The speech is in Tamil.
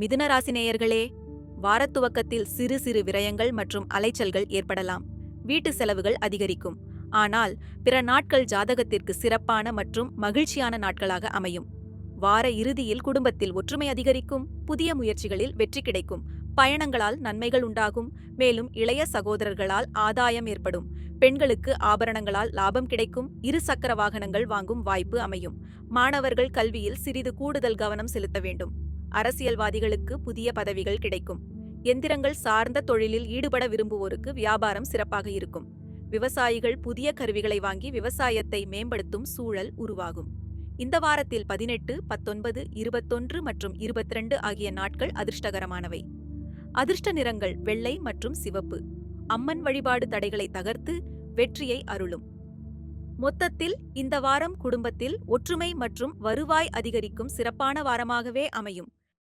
மிதுன ராசி நேயர்களே சிறு சிறு விரயங்கள் மற்றும் அலைச்சல்கள் ஏற்படலாம். வீட்டு செலவுகள் அதிகரிக்கும். ஆனால் பிற நாட்கள் ஜாதகத்திற்கு சிறப்பான மற்றும் மகிழ்ச்சியான நாட்களாக அமையும். வார இறுதியில் குடும்பத்தில் ஒற்றுமை அதிகரிக்கும் புதிய முயற்சிகளில் வெற்றி கிடைக்கும் பயணங்களால் நன்மைகள் உண்டாகும் மேலும் இளைய சகோதரர்களால் ஆதாயம் ஏற்படும் பெண்களுக்கு ஆபரணங்களால் லாபம் கிடைக்கும் இரு சக்கர வாகனங்கள் வாங்கும் வாய்ப்பு அமையும். மாணவர்கள் கல்வியில் சிறிது கூடுதல் கவனம் செலுத்த வேண்டும். அரசியல்வாதிகளுக்கு புதிய பதவிகள் கிடைக்கும். எந்திரங்கள் சார்ந்த தொழிலில் ஈடுபட விரும்புவோருக்கு வியாபாரம் சிறப்பாக இருக்கும். விவசாயிகள் புதிய கருவிகளை வாங்கி விவசாயத்தை மேம்படுத்தும் சூழல் உருவாகும். இந்த வாரத்தில் பதினெட்டு பத்தொன்பது இருபத்தொன்று மற்றும் இருபத்திரண்டு ஆகிய நாட்கள் அதிர்ஷ்டகரமானவை. அதிர்ஷ்ட நிறங்கள் வெள்ளை மற்றும் சிவப்பு. அம்மன் வழிபாடு தடைகளை தகர்த்து வெற்றியை அருளும். மொத்தத்தில் இந்த வாரம் குடும்பத்தில் ஒற்றுமை மற்றும் வருவாய் அதிகரிக்கும் சிறப்பான வாரமாகவே அமையும்.